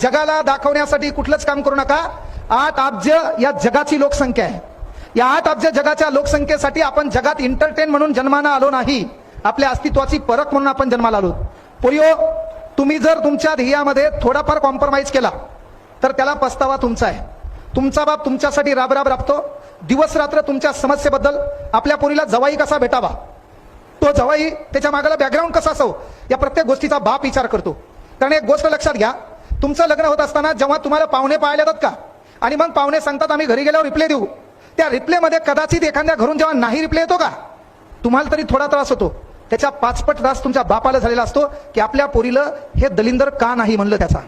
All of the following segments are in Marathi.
जगाला दाखवण्यासाठी कुठलंच काम करू नका. आठ अब्ज या जगाची लोकसंख्या आहे. या आठ अब्ज जगाच्या लोकसंख्येसाठी आपण जगात एंटरटेन म्हणून जन्माला आलो नाही. आपल्या अस्तित्वाची परख म्हणून आपण जन्माला आलो. पोरिओ तुम्ही जर तुमच्या ध्येयामध्ये थोडाफार कॉम्प्रोमाइज केला तर त्याला पस्तावा तुमचा आहे. तुमचा बाप तुमच्यासाठी राबराब राबतो. दिवस रात्र तुमच्या समस्येबद्दल आपल्या पोरीला जवाई कसा भेटावा? तो जवाई त्याच्या मागाला बॅकग्राऊंड कसा असो या प्रत्येक गोष्टीचा बाप विचार करतो. कारण एक गोष्ट लक्षात घ्या तुमचं लग्न होत असताना जेव्हा तुम्हाला पाहुणे पाहायला येतात का? आणि मग पाहुणे सांगतात आम्ही घरी गेल्यावर रिप्ले देऊ. त्या रिप्लेमध्ये कदाचित एखाद्या घरून जेव्हा नाही रिप्ले येतो का? तुम्हाला तरी थोडा त्रास होतो. त्याच्या पाचपट त्रास तुमच्या बापाला झालेला असतो की आपल्या पोरीला हे दलिंदर का नाही म्हणलं त्याचा?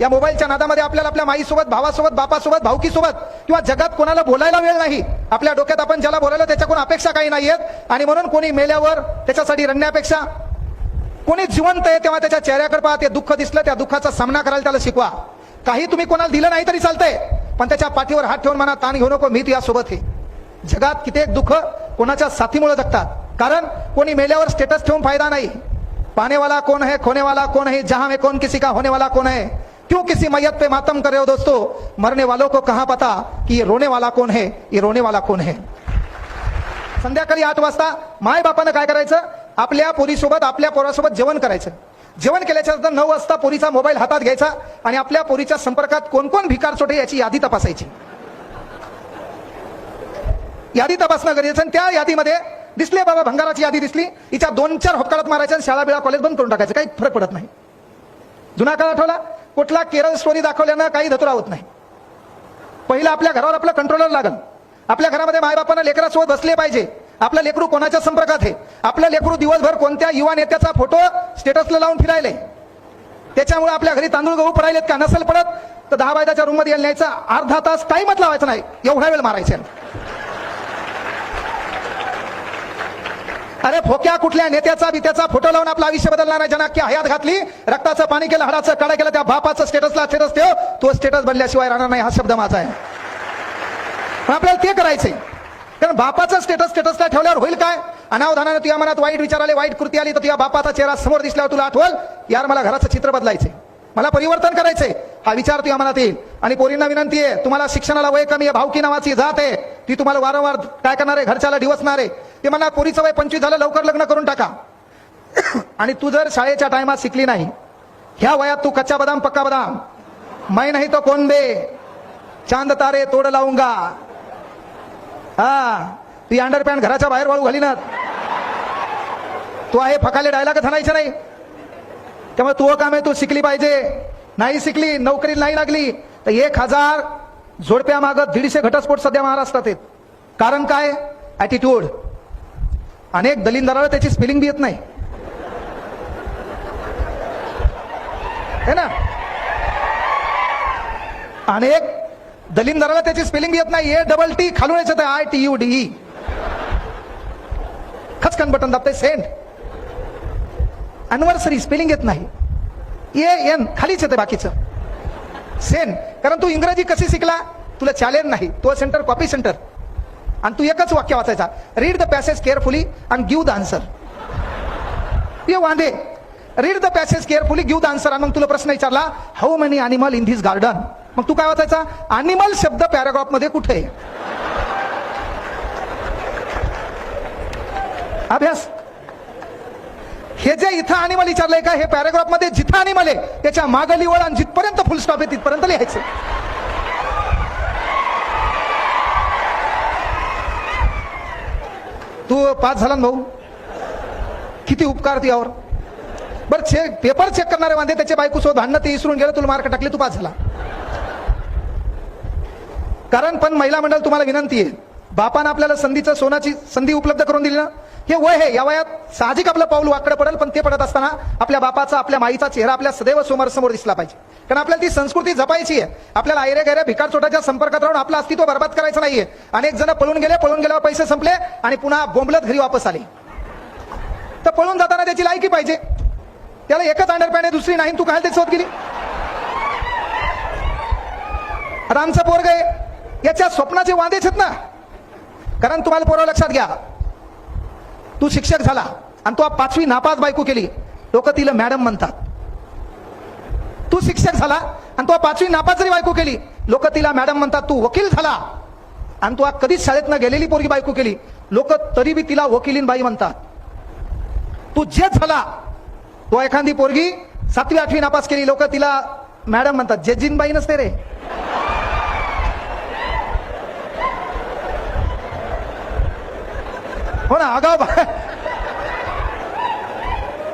या मोबाईलच्या नादामध्ये आपल्याला आपल्या माईसोबत भावासोबत बापासोबत भाऊकीसोबत किंवा जगात कोणाला बोलायला वेळ नाही. आपल्या डोक्यात आपण ज्याला बोलायला त्याच्याकडून अपेक्षा काही नाहीयेत. आणि म्हणून कोणी मेल्यावर त्याच्यासाठी रडण्यापेक्षा कोणी जिवंत आहे तेव्हा त्याच्या चेहऱ्याकडे पहा ते दुःख दिसलं त्या दुःखाचा सामना करायला त्याला शिकवा. काही तुम्ही कोणाला दिलं नाही तरी चालतंय पण त्याच्या पाठीवर हात ठेवून म्हणा ताण घेऊ नको मी तुझ्यासोबत आहे. जगात कित्येक दुःख कोणाच्या साथीमुळे जगतात. कारण कोणी मेल्यावर स्टेटस ठेवून फायदा नाही. पानेवाला कोण है खोनेवाला कोण है जहां में कौन किसी का होने वाला कौन है क्यों किसी मैयत पे मातम कर रहे हो दोस्तों? मरने वालों को कहा पता कि ये रोने वाला कौन है ये रोने वाला कौन है? संध्याकाळी आठ वाजता माय बापानं काय करायचं? आपल्या पोरीसोबत आपल्या पोरासोबत जेवण करायचं. जेवण केल्याच्यानंतर नऊ वाजता पोरीचा मोबाईल हातात घ्यायचा आणि आपल्या पोरीच्या संपर्कात कोण कोण भिकार चोटे याची यादी तपासायची. यादी तपासणं गरजेचं आणि त्या यादीमध्ये दिसले बाबा भंगाराची यादी दिसली. हिच्या दोन चार होपकाळात मारायच्या आणि शाळा बिळा कॉलेज बंद करून टाकायचं. काही फरक पडत नाही. जुना काळ आठवला? कुठला केरळ स्टोरी दाखवल्यानं काही धतुरा होत नाही. पहिलं आपल्या घरावर आपलं कंट्रोलर लागल. आपल्या घरामध्ये मायबापानं लेकरासोबत बसले पाहिजे. आपलं लेकरू कोणाच्या संपर्कात आहे? आपलं लेकरू दिवसभर कोणत्या युवा नेत्याचा फोटो स्टेटसला लावून फिरायले? त्याच्यामुळे आपल्या घरी तांदूळ गहू पडायलेत का? नसेल पडत? तर दहा बायदाच्या रूममध्ये न्यायचा. अर्धा तास टाइमच लावायचा नाही. एवढा वेळ मारायचा. अरे फोक्या कुठल्या नेत्याचा बित्याचा फोटो लावून आपलं आयुष्य बदलणार नाही? जनाक्य हयात घातली रक्ताचं पाणी केलं हाडाचं कडा केलं त्या बापाचं स्टेटसला स्टेटस ठेव. तो स्टेटस बनल्याशिवाय राहणार नाही हा शब्द माझा आहे. पण आपल्याला ते करायचंय. कारण बापाचं स्टेटस स्टेटसला ठेवल्यावर होईल काय? अनावधानानं तुझ्या मनात वाईट विचार आले वाईट कृती आली तर तुझ्या बापाचा चेहरा समोर दिसल्यावर तुला आठवल? यार मला घराचं चित्र बदलायचे मला परिवर्तन करायचंय. हा विचार तुझ्या मनात येईल. आणि पोरींना विनंती आहे तुम्हाला शिक्षणाला वय कमी आहे भावकी नावाची जात आहे. ती तुम्हाला वारंवार काय करणार आहे? घरच्याला डिवसणार आहे. ते म्हणा पोरीचं वय पंचवीस झालं लवकर लग्न करून टाका. आणि तू जर शाळेच्या टायमात शिकली नाही ह्या वयात तू कच्चा बदाम पक्का बदाम. मै नाही तो कोण बे? चांद तारे तोड लावूंगा हा ती अंडरपॅन्ट घराच्या बाहेर वाळू घाली ना तू आहे फकाले डायलागच म्हणायचं नाही. त्यामुळे तू काम आहे तू शिकली पाहिजे. नाही शिकली नोकरी नाही लागली तर एक हजार झोडप्या मागत दीडशे घटस्फोट सध्या महाराष्ट्रात आहेत. कारण काय? ऍटिट्यूड अनेक दलिंदराला त्याची स्पेलिंग बी येत नाही. है ना? अनेक दलिंदराला त्याची स्पेलिंग येत नाही ए डबल टी खालून याच्यात आय टी यू डी खचकन बटन दाबते सेंड अनवर्सरी स्पेलिंग येत नाही. ए एन खालीच येते बाकीचं. सेन कारण तू इंग्रजी कशी शिकला? तुला चॅलेंज नाही. तो सेंटर कॉपी सेंटर आणि तू एकच वाक्य वाचायचा. Read the passage carefully and give the answer ये वांदे. Read the passage carefully give the answer आणि मग तुला प्रश्न विचारला how many animal in this garden मग तू काय वाचायचा? अॅनिमल शब्द पॅराग्राफमध्ये कुठे? आहे? अभ्यास. हे जे इथं अॅनिमल विचारलंय का हे पॅराग्राफमध्ये जिथं अॅनिमल आहे त्याच्या मागली लिवळ आणि जिथपर्यंत फुल स्टॉप आहे तिथपर्यंत लिहायचं. तू पास झाला ना भाऊ? किती उपकार यावर बरं चेक पेपर चेक करणारे वांदे त्याच्या बायकोसोबत भांडणं ते इसरून गेलं तुला मार्क टाकले तू पास झाला. कारण पण महिला मंडळ तुम्हाला विनंती आहे. बापानं आपल्याला संधीचं सोनाची संधी उपलब्ध करून दिली ना? हे वय हे या वयात साहजिक आपलं पाऊल वाकडं पडेल पण ते पडत असताना आपल्या बापाचा आपल्या माईचा चेहरा आपल्या सदैव समोर समोर दिसला पाहिजे. कारण आपल्याला ती संस्कृती जपायची आहे. आपल्याला आयरे गैरे भिकार चोटाच्या संपर्कात राहून आपलं अस्तित्व बरबाद करायचं नाहीये. अनेक जण पळून गेले पळून गेल्यावर पैसे संपले आणि पुन्हा बोंबलत घरी वापस आले. तर पळून जाताना त्याची लायकी पाहिजे. त्याला एकच अंडरपॅन्ट आहे दुसरी नाही तू काय त्याच्यासोबत गेली. रामचं पोरग आहे. याच्या स्वप्नाचे वांदेच आहेत ना. कारण तुम्हाला पोरं लक्षात घ्या. तू शिक्षक झाला आणि तू पाचवी नापास बायको केली. लोक तिला मॅडम म्हणतात. तू शिक्षक झाला आणि तू पाचवी नापास जरी बायको केली लोक तिला मॅडम म्हणतात तू वकील झाला. आणि तू कधीच शाळेत न गेलेली पोरगी बायको केली. लोक तरी बी तिला वकिलीन बाई म्हणतात. तू जे झाला तो एखादी पोरगी सातवी आठवी नापास केली लोक तिला मॅडम म्हणतात. जेजीन बाई नसते रे. हो ना आगाव बा-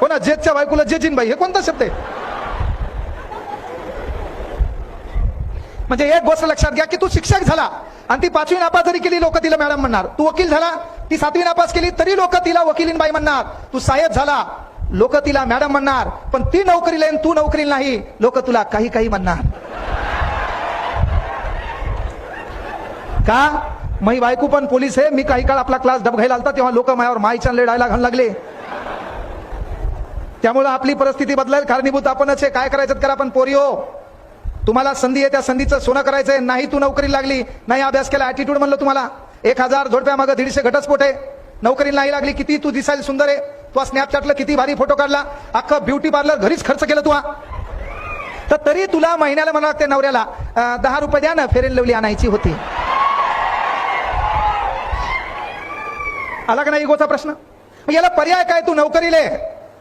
हो ना जेजच्या बायकोला जेजीन बाई हे कोणता शब्द आहे? म्हणजे एक गोष्ट लक्षात घ्या की तू शिक्षक झाला आणि ती पाचवी नापास जरी केली लोक तिला मॅडम म्हणणार. तू वकील झाला ती सातवी नापास केली तरी लोक तिला वकिलीन बाई म्हणणार. तू सायद झाला लोक तिला मॅडम म्हणणार. पण ती नोकरीला तू नोकरी नाही लोक तुला काही काही म्हणणार. का? मी बायको पण पोलीस आहे मी काही काळ आपला क्लास डबघायला आलता तेव्हा लोक माझ्यावर माईच्या लढायला घालू लागले. त्यामुळे आपली परिस्थिती बदलायला कारणीभूत आपणच आहे काय करायचं करा पण पोरी हो. तुम्हाला संधी आहे त्या संधीचं सोनं करायचंय. नाही तू नोकरी लागली नाही अभ्यास केला ऍटिट्यूड म्हणलं तुम्हाला. एक हजार जोडप्या मागं दीडशे घटस्फोट आहे. नोकरीला नाही लागली किती तू दिसायला सुंदर आहे. तू स्नॅपचॅटला किती भारी फोटो काढला. अख्खं ब्युटी पार्लर घरीच खर्च केलं तू तर तरी तुला महिन्याला म्हणा लागते नवऱ्याला दहा रुपये द्या ना फेरेन लवली आणायची होती. आला का नाही इगोचा प्रश्न? मग याला पर्याय काय तू नोकरीले?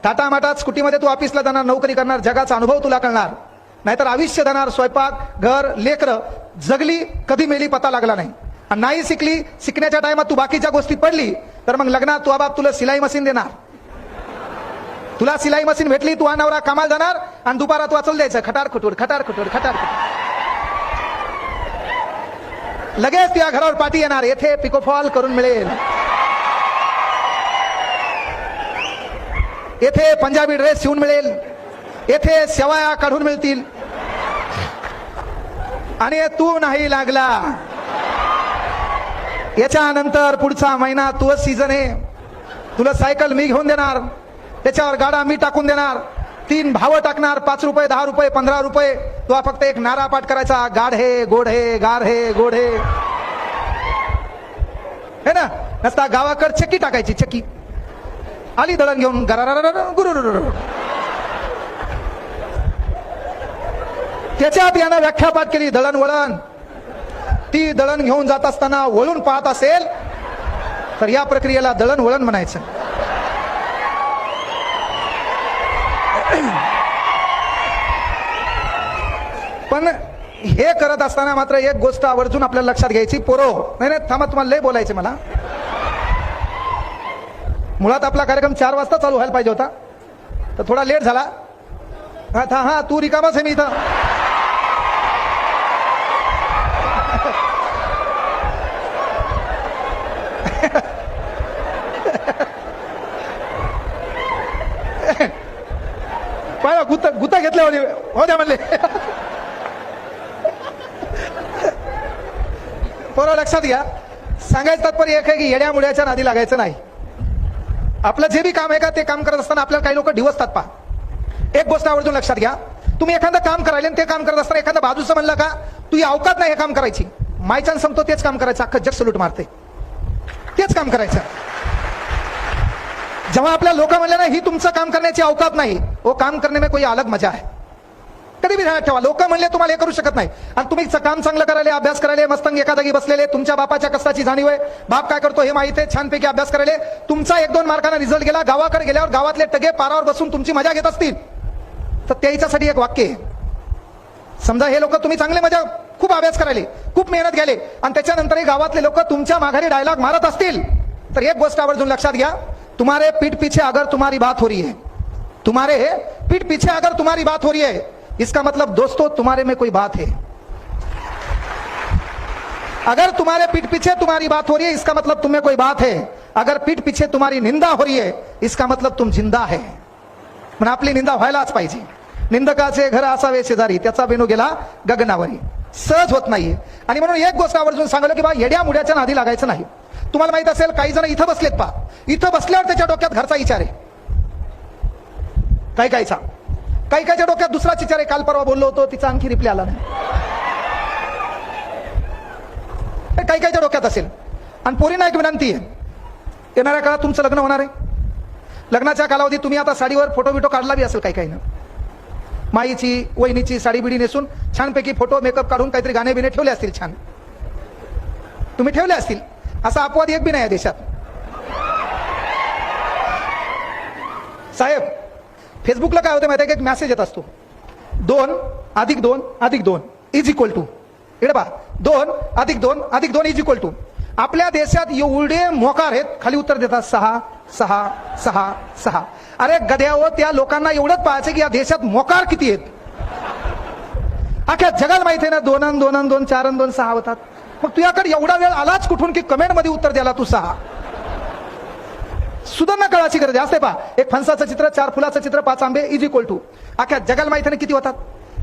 टाटा माटात स्कुटीमध्ये तू ऑफिसला जाणार नोकरी करणार जगाचा अनुभव तुला कळणार. नाहीतर आयुष्य जाणार स्वयंपाक घर लेकर जगली कधी मेली पता लागला नाही. आणि नाही शिकली शिकण्याच्या टायमात तू बाकीच्या गोष्टी पडली तर मग लग्नात तू बाप तुला सिलाई मशीन देणार. तुला सिलाई मशीन भेटली तू अनावरा कामाला जाणार आणि दुपारात वाचल द्यायचं खटार खुटूर खटार खुटूर खटार खुटूर. लगेच तुझ्या घरावर पाठी येणार येथे पिकोफॉल करून मिळेल. येथे पंजाबी ड्रेस शिवून मिळेल. येथे शेवाया काढून मिळतील. आणि तू नाही लागला. याच्यानंतर पुढचा महिना तोच सीझन आहे. तुला सायकल मी घेऊन देणार. त्याच्यावर गाडा मी टाकून देणार. तीन भाव टाकणार. पाच रुपये दहा रुपये पंधरा रुपये. तुला फक्त एक नारा पाठ करायचा. गाढ हे गोड हे गार हे हे. है ना? नसता गावाकड चक्की टाकायची चक्की. आली दळण घेऊन गरारा गुरु त्याच्यात यानं व्याख्यापात केली दळण वळण. ती दळण घेऊन जात असताना वळून पाहत असेल तर या प्रक्रियेला दळण वळण म्हणायचं. पण हे करत असताना मात्र एक गोष्ट आवर्जून आपल्याला लक्षात घ्यायची पोरो हो. नाही नाही थांबा तुम्हाला लय बोलायचे मला. मुळात आपला कार्यक्रम चार वाजता चालू व्हायला पाहिजे होता. तर थोडा लेट झाला. हा था हा तू रिकामाच आहे मी इथं. पाहिला गुत्ता गुत्ता घेतले होते हो द्या म्हणले. बरोबर लक्षात घ्या. सांगायचं तात्पर्य एक आहे की येड्या मुड्याच्या नादी लागायचं नाही. आपलं जे बी काम आहे का ते काम करत असताना आपल्याला काही लोक डिवसतात पा एक गोष्ट आवर्जून लक्षात घ्या. तुम्ही एखादं काम करायला आणि ते काम करत असताना एखादं बाजूचं म्हणलं का तू अवकात नाही हे काम करायची. मायचान सांगतो तेच काम करायचं अख्खं जग सलूट मारते तेच काम करायचं. जेव्हा आपल्या लोक म्हणले ना ही तुमचं काम करण्याची अवकात नाही. वो काम करणे में कोई अलग मजा आहे. कधी बी ध्यानात ठेवा. लोक म्हणले तुम्हाला हे करू शकत नाही. आणि तुम्ही काम चांगलं करायला अभ्यास करायला मस्तंग एका जागी बसलेले तुमच्या बापाच्या कष्टाची जाणीव आहे. बाप काय करतो हे माहिती आहे छानपैकी अभ्यास करायला. तुमचा एक दोन मार्कांना रिझल्ट गेला गावाकडे गेल्यावर गावातले टगे पारावर बसून तुमची मजा घेत असतील. तर त्याच्यासाठी एक वाक्य आहे. समजा हे लोक तुम्ही चांगले मजा खूप अभ्यास करायले खूप मेहनत घ्याले आणि त्याच्यानंतरही गावातले लोक तुमच्या माघारी डायलॉग मारत असतील. तर एक गोष्ट आवर्जून लक्षात घ्या. तुम्हारे पीठ पीछे अगर तुम्हारी बात हो रही है. तुम्हारे पीठ पीछे अगर तुम्हारी बात हो रही है. इसका मतलब दोस्तों तुम्हारे में कोई बात है। अगर तुम्हारे पीठ पीछे तुम्हारी बात हो रही है इसका मतलब तुम्हें कोई बात है। अगर पीठ पीछे तुम्हारी निंदा हो रही है इसका मतलब तुम जिंदा है। पण आपली निंदा व्हायलाच पाहिजे। निंदकाचे घर असावे शेजारी त्याचा बेनू गेला गगनावरी. सहज होत नाहीये. आणि म्हणून एक गोष्ट आवर्जून सांगलं की बा येड्या मुड्याच्या नादी लागायचं नाही. तुम्हाला माहीत असेल काही जण इथं बसलेत पा इथं बसल्यावर त्याच्या डोक्यात घरचा विचार आहे. काही काहीचा काही काहीच्या डोक्यात दुसरा विचार आहे. काल परवा बोललो होतो तिचा आणखी रिप्लाय आला नाही. काही काहीच्या डोक्यात असेल. आणि पोरींना एक विनंती आहे. येणाऱ्या काळात तुमचं लग्न होणार आहे. लग्नाच्या कालावधीत तुम्ही आता साडीवर फोटो बिटो काढला बी असेल काही काही ना माईची वहिनीची साडी बिडी नेसून छानपैकी फोटो मेकअप काढून काहीतरी गाणे बिणे ठेवले असतील छान. तुम्ही ठेवले असतील. असा अपवाद एक बी नाही आहे देशात. साहेब फेसबुकला काय होतं माहिती आहे का? एक मेसेज येत असतो. दोन अधिक दोन अधिक दोन इज इक्वल टू इकडे पहा. दोन अधिक दोन अधिक दोन इज इक्वल टू आपल्या देशात एवढे मोकार आहेत. खाली उत्तर देतात सहा सहा सहा सहा. अरे गद्यावर त्या लोकांना एवढंच पाहायचं की या देशात मोकार किती आहेत? अख्या जगाला माहिती आहे ना दोन दोन दोन चार दोन सहा होतात. मग तुझ्याकडे एवढा वेळ आलाच कुठून की कमेंटमध्ये उत्तर द्याला तू सहा? सुधारणा काळाची गरज आहे. असते पा एक फणसाचं चित्र चार फुलाचं चित्र पाच आंबे इज इक्वल टू अख्या जगाला माहिती नाही किती होतात?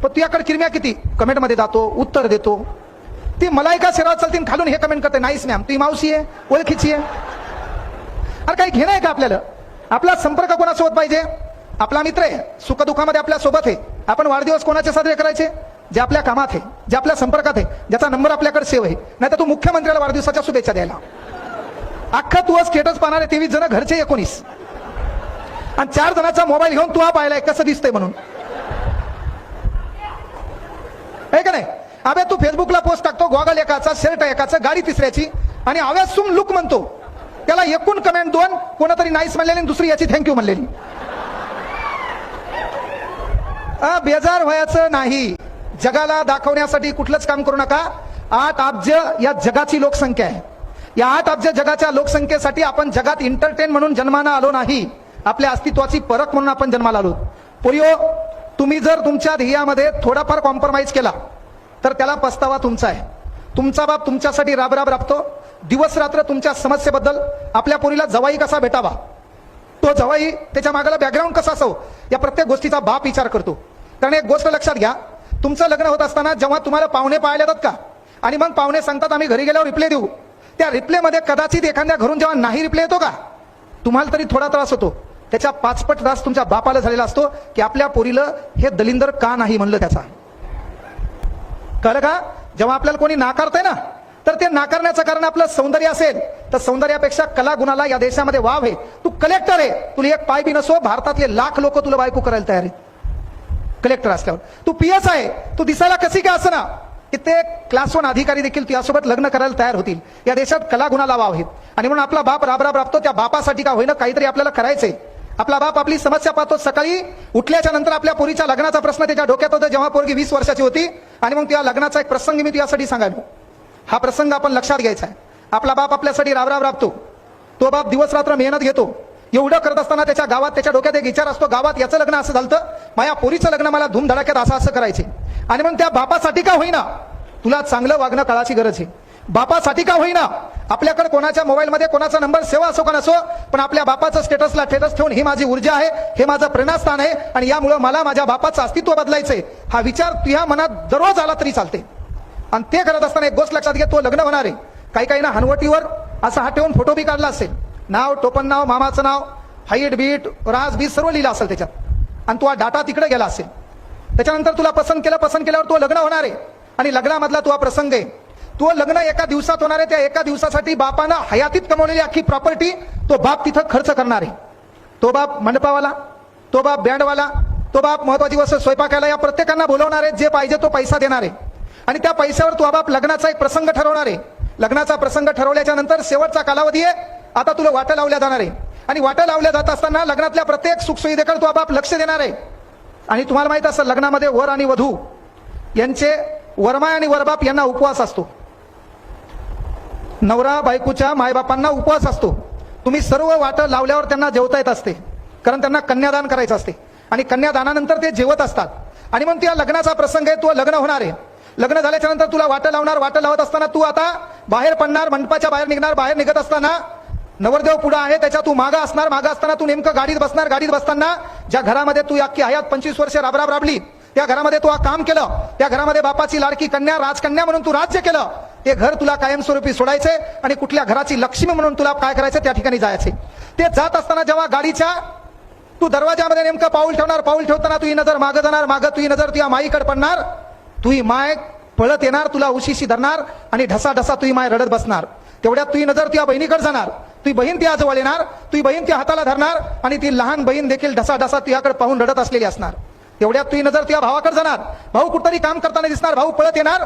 पण तुझ्याकडे किरम्या किती? कमेंटमध्ये जातो उत्तर देतो. ती मलायका शिराव चालतील खालून हे कमेंट करते नाहीस मॅम ती मावशी आहे ओळखीची आहे. अरे काही घेणं आहे का आपल्याला? आपला संपर्क कोणासोबत पाहिजे? आपला मित्र आहे. सुखदुःखामध्ये आपल्यासोबत आहे. आपण वाढदिवस कोणाचे साजरे करायचे? जे आपल्या कामात आहे जे आपल्या संपर्कात आहे ज्याचा नंबर आपल्याकडे सेव आहे. नाही तर तू मुख्यमंत्र्याला वाढदिवसाच्या शुभेच्छा द्यायला. अख्खा तू स्टेटस पाहणारे तेवीस जण घरचे एकोणीस. आणि चार जणांचा मोबाईल घेऊन तू हा पाहिलाय कसं दिसतंय म्हणून. आहे का नाही? अबे तू फेसबुकला पोस्ट टाकतो गॉगल एकाचा शर्ट एकाचा गाडी तिसऱ्याची आणि अव्यासूम लुक म्हणतो. त्याला एकूण कमेंट दोन कोणतरी नाईस म्हणलेली आणि दुसरी याची थँक्यू म्हणलेली. अ, बेजार व्हायचं नाही. जगाला दाखवण्यासाठी कुठलंच काम करू नका. आठ अब्ज या जगाची लोकसंख्या आहे. या आठ अब्ज जगाच्या लोकसंख्येसाठी आपण जगात इंटरटेन म्हणून जन्माला आलो नाही आपल्या अस्तित्वाची परख म्हणून आपण जन्माला आलो. पोरिओ तुम्ही जर तुमच्या ध्येयामध्ये थोडाफार कॉम्प्रोमाइज केला तर त्याला पस्तावा तुमचा आहे. तुमचा बाप तुमच्यासाठी राबराब राबतो. दिवस रात्र तुमच्या समस्येबद्दल आपल्या पोरीला जवाई कसा भेटावा? तो जवाई त्याच्या मागाला बॅकग्राऊंड कसा असो या प्रत्येक गोष्टीचा बाप विचार करतो. कारण एक गोष्ट लक्षात घ्या तुमचं लग्न होत असताना जेव्हा तुम्हाला पाहुणे पाहायला येतात का? आणि मग पाहुणे सांगतात आम्ही घरी गेल्यावर रिप्ले देऊ. त्या रिप्लेमध्ये कदाचित एखाद्या घरून जेव्हा नाही रिप्ले येतो का तुम्हाला तरी थोडा त्रास होतो. त्याच्या पाचपट त्रास तुमच्या बापाला झालेला असतो की आपल्या पोरीला हे दलिंदर का नाही म्हणलं त्याचा. कळलं का? जेव्हा आपल्याला कोणी नाकारतंय ना तर ते नाकारण्याचं कारण आपलं सौंदर्य असेल. तर सौंदर्यापेक्षा कला गुणाला या देशामध्ये वाव आहे. तू कलेक्टर आहे. तुला एक पाय बी नसो भारतातले लाख लोक तुला बायको करायला तयार आहेत. कलेक्टर असल्यावर. तू पीएस आहे. तू दिसायला कशी काय असं ना? कित्येक क्लास वन अधिकारी देखील तुझ्यासोबत लग्न करायला तयार होतील. या देशात कला गुणाला वाव आहेत. आणि म्हणून आपला बाप राबराब राबतो त्या बापासाठी का होईना काहीतरी आपल्याला करायचंय. आपला बाप आपली समस्या पाहतो सकाळी उठल्याच्या नंतर आपल्या पोरीच्या लग्नाचा प्रश्न त्याच्या डोक्यात होता जेव्हा पोरगी वीस वर्षाची होती. आणि मग त्या लग्नाचा एक प्रसंग मी तुझ्यासाठी सांगायलो. हा प्रसंग आपण लक्षात घ्यायचा आहे. आपला बाप आपल्यासाठी राबराब राबतो. तो बाप दिवस रात्र मेहनत घेतो. एवढं करत असताना त्याच्या गावात त्याच्या डोक्यात एक विचार असतो गावात याचं लग्न असं झालं माझ्या पोरीचं लग्न मला धूमधडाक्यात असं असं करायचे. आणि मग त्या बापासाठी का होईना? तुला चांगलं वागणं काळाची गरज आहे. बापासाठी का होईना? आपल्याकडे कोणाच्या मोबाईलमध्ये कोणाचा नंबर सेवा असो का नसो पण आपल्या बापाचं स्टेटसला स्टेटस ठेवून ही माझी ऊर्जा आहे हे माझं प्रेरणास्थान आहे आणि यामुळं मला माझ्या बापाचं अस्तित्व बदलायचंय. हा विचार तुझ्या मनात दररोज आला तरी चालते. आणि ते करत असताना एक गोष्ट लक्षात घे तो लग्न होणार आहे. काही काही ना हनवटीवर असा हा ठेवून फोटो बी काढला असेल. नाव टोपण नाव मामाचं नाव हाईट बीट राज बीट सर्व लिहिलं असेल त्याच्यात. आणि तो हा डाटा तिकडे गेला असेल. त्याच्यानंतर तुला पसंत केलं पसंत केल्यावर तो लग्न होणार आहे. आणि लग्नामधला तो हा प्रसंग आहे. तो लग्न एका दिवसात होणार आहे त्या एका दिवसासाठी बापानं हयातीत कमवलेली अख्खी प्रॉपर्टी तो बाप तिथं खर्च करणार आहे. तो बाप मंडपावाला तो बाप बँडवाला तो बाप महत्वाची वस्तू स्वयंपाकाला या प्रत्येकांना बोलवणार आहे जे पाहिजे तो पैसा देणार आहे. आणि त्या पैशावर तो बाप लग्नाचा एक प्रसंग ठरवणार आहे. लग्नाचा प्रसंग ठरवल्याच्या नंतर शेवटचा कालावधी आहे. आता तुला वाटं लावल्या जाणार आहे. आणि वाटं लावल्या जात असताना लग्नातल्या प्रत्येक सुखसुविधेकडे तो बाप लक्ष देणार आहे. आणि तुम्हाला माहीत असं लग्नामध्ये वर आणि वधू यांचे वरमाय आणि वरबाप यांना उपवास असतो. नवरा बायकोच्या मायबापांना उपवास असतो. तुम्ही सर्व वाटं लावल्यावर त्यांना जेवता येत असते. कारण त्यांना कन्यादान करायचं असते. आणि कन्यादानानंतर ते जेवत असतात. आणि मग त्या लग्नाचा प्रसंग आहे तुला लग्न होणार आहे. लग्न झाल्याच्यानंतर तुला वाटं लावणार वाटं लावत असताना तू आता बाहेर पडणार मंडपाच्या बाहेर निघणार बाहेर निघत असताना नवरदेव पुढं आहे त्याच्या तू मागा असणार मागा असताना तू नेमकं गाडीत बसणार गाडीत बसताना ज्या घरामध्ये तू अख्खी हयात पंचवीस वर्ष राबराब राबली त्या घरामध्ये तू हा काम केलं त्या घरामध्ये बापाची लाडकी कन्या राजकन्या म्हणून तू राज्य केलं ते घर तुला कायमस्वरूपी सोडायचे आणि कुठल्या घराची लक्ष्मी म्हणून तुला काय करायचं त्या ठिकाणी जायचे. ते जात असताना जेव्हा गाडीच्या तू दरवाजामध्ये नेमकं पाऊल ठेवणार पाऊल ठेवताना तुझी नजर मागं जाणार मागं तुझी नजर तुझ्या माईकडे पडणार तुही माय पळत येणार तुला उशीशी धरणार आणि ढसा ढसा तुही माय रडत बसणार. तेवढ्यात तुझी नजर तुझ्या बहिणीकडे जाणार. तुझी बहीण ती जवळ येणार तुझी बहीण ती हाताला धरणार आणि ती लहान बहीण देखील ढसा ढसा तुझ्याकडे पाहून रडत असलेली असणार. तेवढ्यात तुझी नजर तुझ्या भावाकडे जाणार. भाऊ कुठतरी काम करताना दिसणार भाऊ पळत येणार.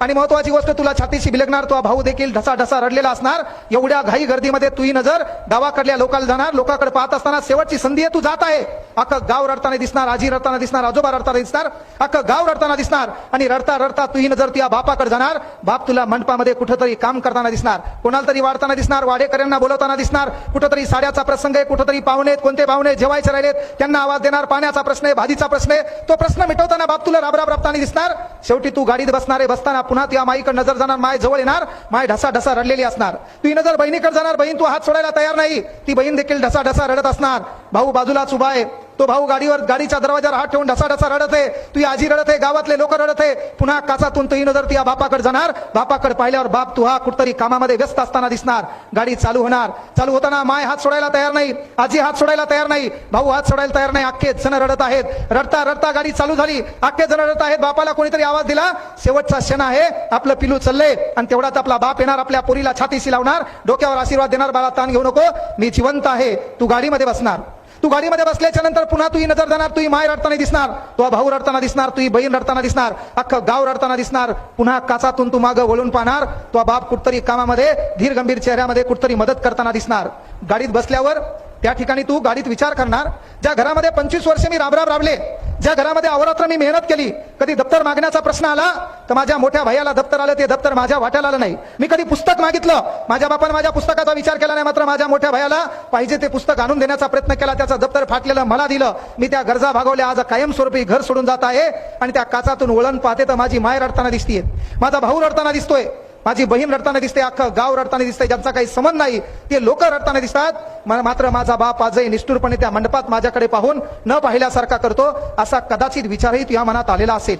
आणि महत्वाची गोष्ट तुला छातीशी बिलगणार तो भाऊ देखील ढसा ढसा रडलेला असणार. एवढ्या घाई गर्दीमध्ये तुही नजर गावाकडल्या लोकांना जाणार. लोकांकडे पाहत असताना शेवटची संधी आहे तू जात आहे. अख्खं गाव रडताना दिसणार आजी रडताना दिसणार आजोबा रडताना दिसणार. अख्खं गाव रडताना दिसणार. आणि रडता रडता तुही नजर तुझ्या बापाकडे जाणार. बाप तुला मंडपामध्ये कुठंतरी काम करताना दिसणार. कोणाला तरी वाढताना दिसणार वाडेकऱ्यांना बोलवताना दिसणार. कुठंतरी साड्याचा प्रसंग आहे कुठंतरी पाहुणे आहेत, कोणते पाहुणे जेवायचे राहिलेत त्यांना आवाज देणार पाण्याचा प्रश्न आहे भाजीचा प्रश्न आहे. तो प्रश्न मिटवताना बाप तुला राबराब राबताना दिसणार. शेवटी तू गाडीत बसणार आहे बसताना पुन्हा त्या माईकडे नजर जाणार माय जवळ येणार माय ढसा ढसा रडलेली असणार. तुझी नजर बहिणीकडे जाणार बहीण तू हात सोडायला तयार नाही. ती बहीण देखील ढसा ढसा रडत असणार. भाऊ बाजूलाच उभा आहे. तो भाऊ गाडीवर गाडीच्या दरवाजावर हात ठेवून ढसा ढसा रडत. आहे तुझी आजी रडत आहे गावातले लोक रडत. आहे पुन्हा काचातून तुही नजर या बापाकडे जाणार. बापाकडे पाहिल्यावर बाप तू हा कुठतरी कामामध्ये व्यस्त असताना दिसणार. गाडी चालू होणार. चालू होताना माय हात सोडायला तयार नाही आजी हात सोडायला तयार नाही भाऊ हात सोडायला तयार नाही. अख्खे जण रडत आहेत. रडता रडता गाडी चालू झाली. अख्खे जण रडत आहेत. बापाला कोणीतरी आवाज दिला शेवटचा क्षण आहे. आपलं पिलू चाललंय. आणि तेवढाच आपला बाप येणार आपल्या पोरीला छातीशी लावणार. डोक्यावर आशीर्वाद देणार. बाळा ताण घेऊ नको. मी जिवंत आहे. तू गाडीमध्ये बसणार. तू गाडीमध्ये बसल्याच्या नंतर पुन्हा तुही नजर जाणार तुही माय रडताना दिसणार तो भाऊ रडताना दिसणार तुही बहीण रडताना दिसणार अख्खं गाव रडताना दिसणार पुन्हा काचातून तू मागं वळून पाहणार तो बाप कुठतरी कामामध्ये धीर गंभीर चेहऱ्यामध्ये कुठतरी मदत करताना दिसणार. गाडीत बसल्यावर त्या ठिकाणी तू गाडीत विचार करणार ज्या घरामध्ये पंचवीस वर्षे मी राबराब राबले ज्या घरामध्ये अवरात्र मी मेहनत केली कधी दप्तर मागण्याचा प्रश्न आला तर माझ्या मोठ्या भाईला दप्तर आलं ते दप्तर माझ्या वाट्याला आलं नाही. मी कधी पुस्तक मागितलं माझ्या बापाने माझ्या पुस्तकाचा विचार केला नाही मात्र माझ्या मोठ्या भाईला पाहिजे ते पुस्तक आणून देण्याचा प्रयत्न केला त्याचं दप्तर फाटलेलं मला दिलं. मी त्या गरजा भागवल्या आज कायमस्वरूपी घर सोडून जात आहे आणि त्या काचातून वळण पाहते तर माझी माय रडताना दिसतीये. माझा भाऊ रडताना दिसतोय. माझी बहीण रडताना दिसते अख्खं गाव रडताना दिसते ज्यांचा काही संबंध नाही ते लोक रडताना दिसतात. मात्र माझा बाप आजही निष्ठुरपणे त्या मंडपात माझ्याकडे पाहून न पाहिल्यासारखा करतो असा कदाचित विचारही तुझ्या मनात आलेला असेल.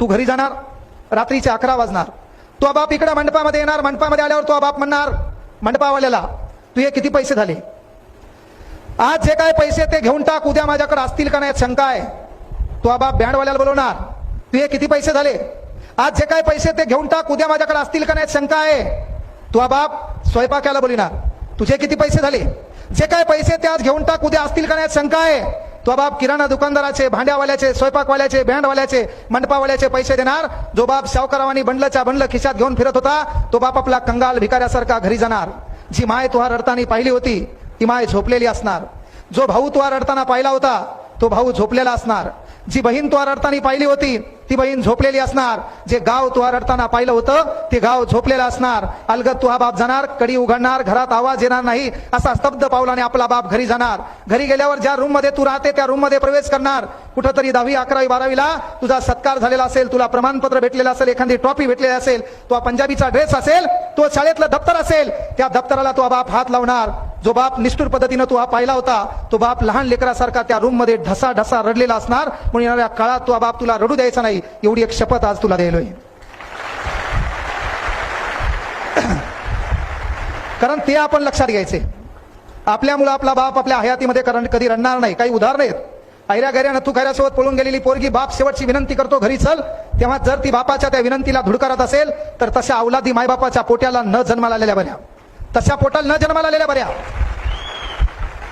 तू घरी जाणार? रात्रीचे अकरा वाजणार. तो बाप इकडे मंडपामध्ये येणार मंडपामध्ये आल्यावर तो बाप म्हणणार मंडपावाल्याला तुझे किती पैसे झाले? आज जे काय पैसे ते घेऊन टाक उद्या माझ्याकडे असतील का नाही शंका आहे. तो बाप बँडवाल्याला बोलवणार तुझे किती पैसे झाले? आज जे काय पैसे ते घेऊन टाक उद्या माझ्याकडे असतील का नाही शंका आहे. तो बाप स्वयंपाकाला बोलणार तुझे किती पैसे झाले? जे काय पैसे ते आज घेऊन टाक उद्या असतील का नाही शंका आहे. तो बाप किराणा दुकानदाराचे भांड्यावाल्याचे स्वयंपाकवाल्याचे बँडवाल्याचे मंडपावाल्याचे पैसे देणार. जो बाप सावकारावानी बंडलच्या बंडल खिशात घेऊन फिरत होता तो बाप आपला कंगाल भिकाऱ्यासारखा घरी जाणार. जी माय तुहा रडताना पाहिली होती ती माय झोपलेली असणार. जो भाऊ तुहा रडताना पाहिला होता तो भाऊ झोपलेला असणार. जी बहीण तुहा रडताना पाहिली होती ती बहीण झोपलेली असणार. जे गाव तुहा रडताना पाहिलं होतं ते गाव झोपलेलं असणार. अलगत तुहा बाप जाणार कडी उघडणार घरात आवाज येणार नाही असा स्तब्ध पावलाने आपला बाप घरी जाणार. घरी गेल्यावर ज्या रूममध्ये तू राहते त्या रूममध्ये प्रवेश करणार. कुठंतरी दहावी अकरावी बारावीला तुझा सत्कार झालेला असेल तुला प्रमाणपत्र भेटलेलं असेल एखादी ट्रॉफी भेटलेली असेल तो पंजाबीचा ड्रेस असेल तो शाळेतलं दप्तर असेल. त्या दप्तराला तो बाप हात लावणार. जो बाप निष्ठुर पद्धतीनं तो हा पाहिला होता तो बाप लहान लेकरासारखा त्या रूममध्ये ढसा ढसा रडलेला असणार म्हणून येणाऱ्या काळात तो हा बाप तुला रडू द्यायचा नाही एवढी एक शपथ आज तुला द्यायलोय. कारण ते आपण लक्षात घ्यायचे. आपल्यामुळं आपला बाप आपल्या हयातीमध्ये करण कधी रडणार नाही काही उदाहरण आहेत. ऐऱ्या गैऱ्या नथू खैऱ्यासोबत पळून गेलेली पोरगी बाप शेवटची विनंती करतो घरी चल तेव्हा जर ती बापाच्या त्या विनंतीला धुडकारत असेल तर तशा अवलादी मायबापाच्या पोट्याला न जन्माला आलेल्या बऱ्या तशा पोटाला न जन्माला आलेल्या बऱ्या.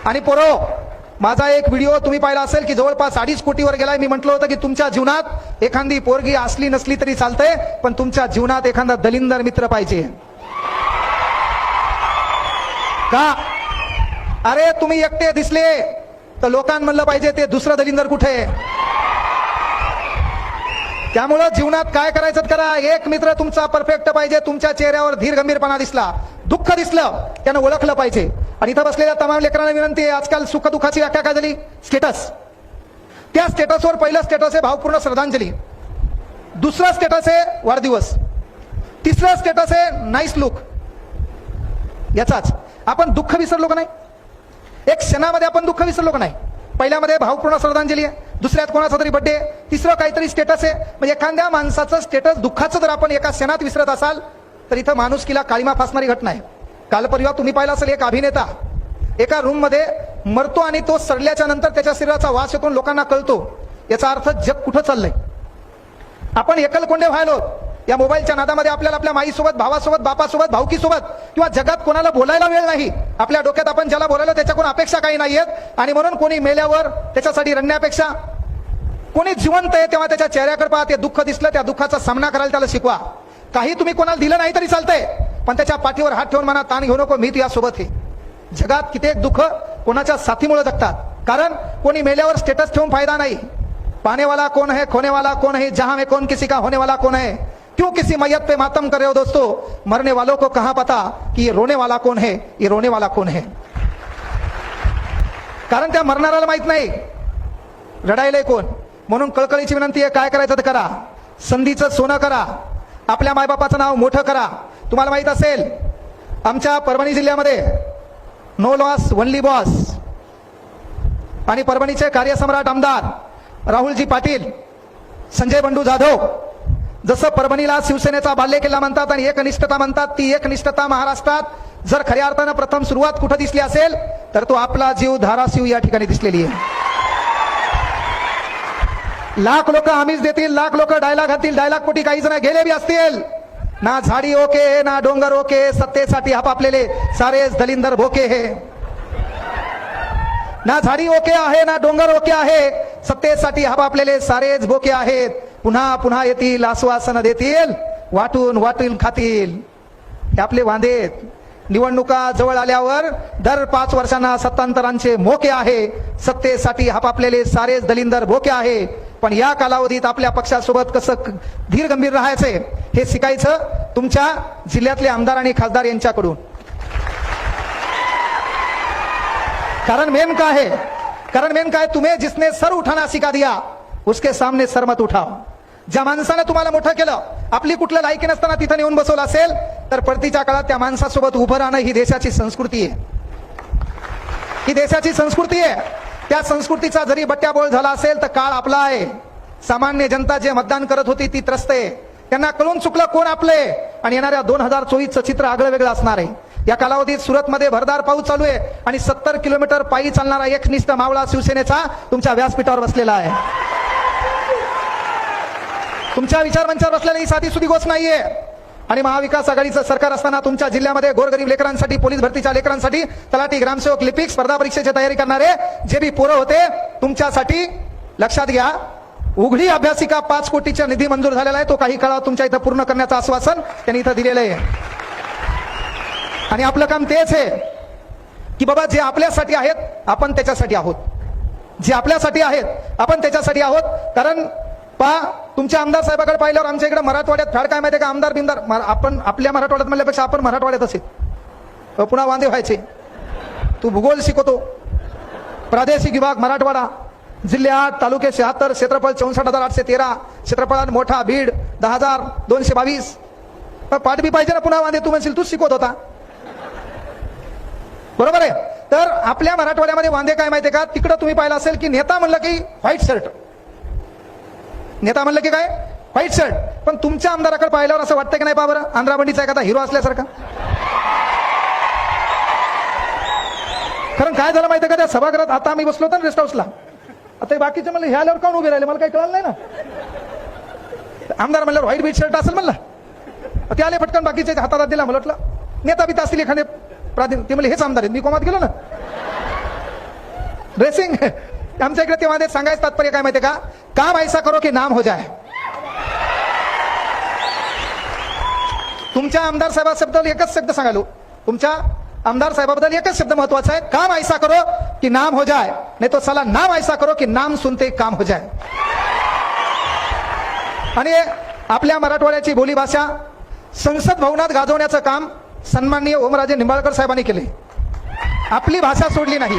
आणि पोरो माझा एक व्हिडिओ तुम्ही पाहिला असेल की जवळपास अडीच कोटीवर गेलाय. मी म्हटलं होतं की तुमच्या जीवनात एखादी पोरगी असली नसली तरी चालते पण तुमच्या जीवनात एखादा दलिंदर मित्र पाहिजे. का? अरे तुम्ही एकटे दिसले तर लोकांना म्हणलं पाहिजे ते दुसरं दलिंदर कुठे? त्यामुळं जीवनात काय करायचं करा? एक मित्र तुमचा परफेक्ट पाहिजे तुमच्या चेहऱ्यावर धीर गंभीरपणा दिसला. दुःख दिसलं त्यानं ओळखलं पाहिजे. आणि इथं बसलेल्या तमाम लेकरांना विनंती आहे आजकाल सुख दुःखाची व्याख्या काय झाली? स्टेटस. त्या स्टेटसवर पहिलं स्टेटस आहे भावपूर्ण श्रद्धांजली. दुसरा स्टेटस आहे वाढदिवस. तिसरा स्टेटस आहे नाईस लुक याचाच. आपण दुःख विसरलो का नाही? एक क्षणामध्ये आपण दुःख विसरलो का नाही? पहिल्यामध्ये भावपूर्ण श्रद्धांजली आहे दुसऱ्यात कोणाचा तरी बड्डे तिसरं काहीतरी स्टेटस आहे. म्हणजे एखाद्या माणसाचं स्टेटस दुःखाचं जर आपण एका क्षणात विसरत असाल तर इथं माणुसकीला काळीमा फासणारी घटना आहे. काल परवा तुम्ही पाहिला असेल एक अभिनेता. एका रूममध्ये मरतो आणि तो सरल्याच्या नंतर त्याच्या शरीराचा वास येतो लोकांना कळतो. याचा अर्थ जग कुठं चाललंय? आपण एकलकोंडे व्हायलो. या मोबाईलच्या नादामध्ये आपल्याला आपल्या माईसोबत भावासोबत बापासोबत भावकीसोबत किंवा जगात कोणाला बोलायला वेळ नाही. आपल्या डोक्यात आपण ज्याला बोलायला त्याच्याकडून अपेक्षा काही नाहीयेत. आणि म्हणून कोणी मेल्यावर त्याच्यासाठी रडण्यापेक्षा कोणी जिवंत आहे तेव्हा त्याच्या चेहऱ्याकडे पाहते दुःख दिसलं त्या दुःखाचा सामना करायला त्याला शिकवा. काही तुम्ही कोणाला दिलं नाही तरी चालतंय. पण त्याच्या पाठीवर हात ठेवून म्हणा ताण घेऊ नको मी तुझ्या सोबत आहे. जगात कित्येक दुःख कोणाच्या साथीमुळे जगतात. कारण कोणी मेल्यावर स्टेटस ठेवून फायदा नाही. पाने कोण है खोनेवाला कोण है जहां में कौन किसी का होने वाला कौन है क्यों किसी मैयत पे मातम कर रहे हो दोस्तों? मरने वालों को कहा पता कि ये रोने वाला कौन है ये रोने वाला कौन है? कारण त्या मरणाऱ्याला माहीत नाही. रडायलंय कोण? म्हणून कळकळीची विनंती आहे काय करायचं तर करा. संधीचं सोनं करा. आपल्या मायबापाचं नाव मोठं करा. तुम्हाला माहीत असेल आमच्या परभणी जिल्ह्यामध्ये नो लॉस वनली बॉस आणि परभणीचे कार्यसम्राट आमदार राहुलजी पाटील संजय बंडू जाधव जसं परभणीला शिवसेनेचा बाल्य किल्ला म्हणतात आणि एकनिष्ठता म्हणतात ती एकनिष्ठता महाराष्ट्रात जर खऱ्या अर्थानं प्रथम सुरुवात कुठं दिसली असेल तर तो आपला जीव धाराशिव या ठिकाणी दिसलेली आहे. लाख लोक आमिष देतील लाख लोक डायलॉग घालतील डायलॉग पोटी काही जण गेले बी असतील. ना झाडी ओके ना डोंगर ओके सत्तेसाठी आपापलेले सारेच दलिंदर भोके हे. ना झाडी ओके आहे ना डोंगर ओके आहे सत्तेसाठी आपापलेले सारेच भोके आहेत. पुन्हा पुन्हा येतील आश्वासन देतील वाटून वाटून खातील. हे आपले वांदे निवडणुका जवळ आल्यावर दर पाच वर्षांना सत्तांतरांचे मोके आहे. सत्तेसाठी आपापलेले सारेच दलिंदर भोके आहे. पण या कालावधीत आपल्या पक्षासोबत कसं धीर गंभीर राहायचंय हे शिकायचं तुमच्या जिल्ह्यातले आमदार आणि खासदार यांच्याकडून. कारण मेन का है कारण मेन काय? तुम्ही जिसने सर उठाना शिका दिया उसके सामने सर मत उठाव. ज्या माणसानं तुम्हाला मोठं केलं आपली कुठलं लायकी नसताना तिथं नेऊन बसवलं असेल तर परतीच्या काळात त्या माणसासोबत उभं राहणं ही देशाची संस्कृती आहे. ही देशाची संस्कृती आहे. त्या संस्कृतीचा जरी बट्ट्याबोळ झाला असेल तर काळ आपला आहे. सामान्य जनता जे मतदान करत होती ती त्रस्त आहे. त्यांना कळून चुकलं कोण आपले? आणि येणाऱ्या दोन हजार चोवीसचं चित्र आगळं वेगळं असणार आहे. या कालावधीत सुरतमध्ये भरदार पाऊस चालू आहे आणि सत्तर किलोमीटर पायी चालणारा एकनिष्ठ मावळा शिवसेनेचा तुमच्या व्यासपीठावर बसलेला आहे. तुमच्या विचारमंचावर बसलेली ही साधी सुधी गोष्ट नाहीये. आणि महाविकास आघाडीचं सरकार असताना तुमच्या जिल्ह्यामध्ये गोरगरीब लेकरांसाठी पोलीस भरतीच्या लेकरांसाठी तलाठी ग्रामसेवक लिपिक स्पर्धा परीक्षेची तयारी करणारे जे बी पोरं होते तुमच्यासाठी लक्षात घ्या. उघडी अभ्यासिका पाच कोटीच्या निधी मंजूर झालेला आहे. तो काही काळात तुमच्या इथं पूर्ण करण्याचं आश्वासन त्यांनी इथं दिलेलं आहे. आणि आपलं काम तेच आहे की बाबा जे आपल्यासाठी आहेत आपण त्याच्यासाठी आहोत. जे आपल्यासाठी आहेत आपण त्याच्यासाठी आहोत. कारण पा तुमच्या आमदार साहेबाकडे पाहिल्यावर आमच्या इकडे मराठवाड्यात फॅड काय माहिती का? आमदार बिंदार आपण आपल्या मराठवाड्यात म्हणल्यापेक्षा आपण मराठवाड्यात असेल पुन्हा वांदे व्हायचे. तू भूगोल शिकवतो. प्रादेशिक विभाग मराठवाडा. जिल्हे आठ तालुके शहात्तर क्षेत्रफळ चौसष्ट हजार आठशे तेरा क्षेत्रफळात मोठा बीड दहा हजार दोनशे बावीस. अ, पाठ बी पाहिजे ना पुन्हा वांदे. तू म्हणशील तूच शिकवत होता. बरोबर आहे? तर आपल्या मराठवाड्यामध्ये वांदे काय माहिती का? तिकडं तुम्ही पाहिलं असेल की नेता म्हणलं की व्हाईट शर्ट नेता म्हणलं की काय? व्हाईट शर्ट पण तुमच्या आमदाराकडे पाहिल्यावर असं वाटतं की नाही पा बरं? आंध्राबंडीचा एखादा हिरो असल्यासारखा? कारण काय झालं माहितीये का? त्या सभागृहात आता आम्ही बसलो होतो ना रेस्ट हाऊसला आता हे बाकीचे म्हणलं ह्या आल्यावर काऊन उभे राहिले? मला काही कळलं नाही ना. आमदार म्हणल्यावर व्हाईट बीट शर्ट असेल म्हणलं. ते आले पटकन बाकीचे हातात दिला मला वाटलं. नेता बिता असतील एखादे प्राधीन ते म्हणले हेच आमदार आहेत. मी कोमात गेलो ना. ड्रेसिंग आमच्या इकडे तेव्हा सांगायचं तात्पर्य काय माहितीये का? काम ऐसा करो की नाम हो जाय तुमच्या आमदार साहेबाबद्दल एकच शब्द सांगालो तुमच्या आमदार साहेबाबद्दल एकच शब्द महत्त्वाचा आहे. काम ऐसा करो की नाम हो जाय नाही तो साला नाम ऐसा करो की नाम सुनते काम हो जाय आणि आपल्या मराठवाड्याची बोलीभाषा संसद भवनात गाजवण्याचं काम सन्माननीय ओमराजे निंबाळकर साहेबांनी केले. आपली भाषा सोडली नाही.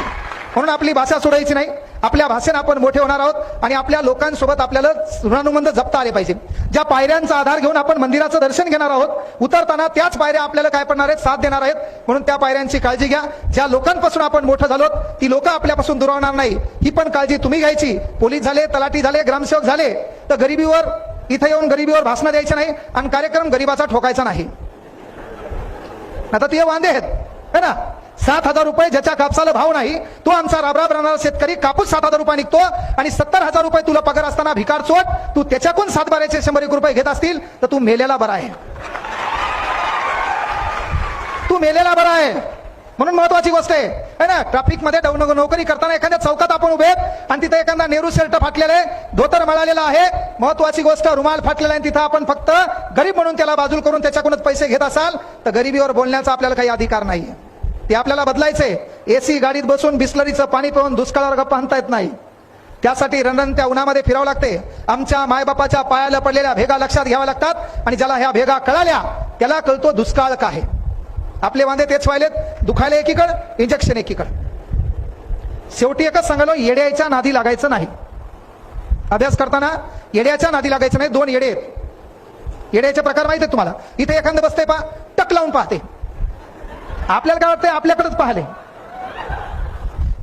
म्हणून आपली भाषा सोडायची नाही. आपल्या भाषेने आपण मोठे होणार आहोत आणि आपल्या लोकांसोबत आपल्याला ऋणानुबंध जपता आले पाहिजे. ज्या पायऱ्यांचा आधार घेऊन आपण मंदिराचं दर्शन घेणार आहोत उतरताना त्याच पायऱ्या आपल्याला काय पडणार आहेत? साथ देणार आहेत. म्हणून त्या पायऱ्यांची काळजी घ्या. ज्या लोकांपासून आपण मोठं झालो ती लोक आपल्यापासून दुरावणार नाही. ही पण काळजी तुम्ही घ्यायची. पोलीस झाले तलाठी झाले ग्रामसेवक झाले तर गरिबीवर इथं येऊन गरिबीवर भाषणं द्यायचं नाही आणि कार्यक्रम गरिबाचा ठोकायचा नाही. आता ते वांदे आहेत है ना? सात हजार रुपये ज्याच्या कापसाला भाव नाही तो आमचा राबराब राहणारा शेतकरी कापूस सात हजार रुपये निघतो आणि सत्तर हजार रुपये तुला पगार असताना भिकार चोट तू त्याच्याकून सात बाराचे शंभर एक रुपये घेत असतील तर तू मेलेला बरा आहे. तू मेलेला बरा आहे. म्हणून महत्वाची गोष्ट आहे. है ना? ट्रॅफिकमध्ये नोकरी करताना एखाद्या चौकात आपण उभे आणि तिथे एखादा नेहरू शर्ट फाटलेला आहे धोतर मिळालेला आहे. महत्वाची गोष्ट रुमाल फाटलेला आहे तिथं आपण फक्त गरीब म्हणून त्याला बाजूल करून त्याच्याकडूनच पैसे घेत असाल तर गरिबीवर बोलण्याचा आपल्याला काही अधिकार नाहीये. ते आपल्याला बदलायचे. एसी गाडीत बसून बिस्लरीचं पाणी पिऊन दुष्काळावर गप्पा आणता येत नाही. त्यासाठी रणरणत्या उन्हामध्ये फिरावं लागते. आमच्या मायबापाच्या पायाला पडलेल्या भेगा लक्षात घ्याव्या लागतात आणि ज्याला ह्या भेगा कळाल्या त्याला कळतो दुष्काळ काय आहे. आपले वांदे तेच व्हायलेत. दुखायला एकीकड इंजेक्शन एकीकड. शेवटी एकच सांगालो येड्याच्या नादी लागायचं नाही. अभ्यास करताना येड्याच्या नादी लागायचं नाही दोन येडे आहेत. येड्याचे प्रकार माहीत आहेत तुम्हाला. इथे एखादं बसते पा टक लावून पाहते. आपल्याला काय वाटतंय? आपल्याकडेच पाहिले.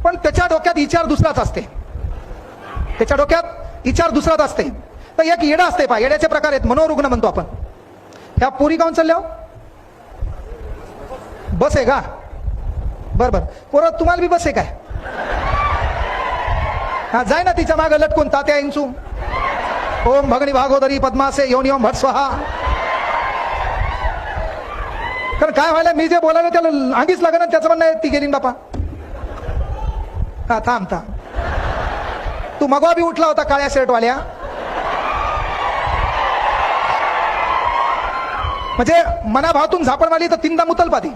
पण त्याच्या डोक्यात विचार दुसराच असते. त्याच्या डोक्यात विचार दुसराच असते. तर एक येडा असते पा येड्याचे प्रकार आहेत. मनोरुग्ण म्हणतो आपण. ह्या पुरी काहून चालल्या हो. बस आहे का? बर बर. पोरं तुम्हाला बी बस आहे काय? हा जाय ना तिच्यामागे लटकून तात्या इंचू. ओम भगणी भागोदरी पद्मासे योन ओम भट स्वाहा. कारण काय व्हायला मी जे बोलायला त्याला अंगीच लागेल त्याचं म्हणणं ती गेली बापा. हा थांब थांब. तू मगवा बी उठला होता काळ्या शर्टवाल्या. म्हणजे मनाभावातून झापण मारली तर तीनदा मुतल पाती.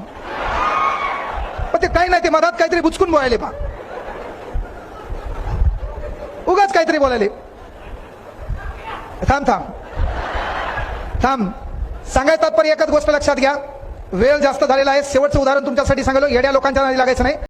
पण ते काही नाही ते मधात काहीतरी बुचकून बोलायले पा उगाच काहीतरी बोलायले. थांब थांब. थांब. सांगायचं तात्पर्य एकच गोष्ट लक्षात घ्या. वेळ जास्त झालेला आहे. शेवटचं उदाहरण तुमच्यासाठी सांगायलो येड्या लोकांच्या नादी लागायचं नाही.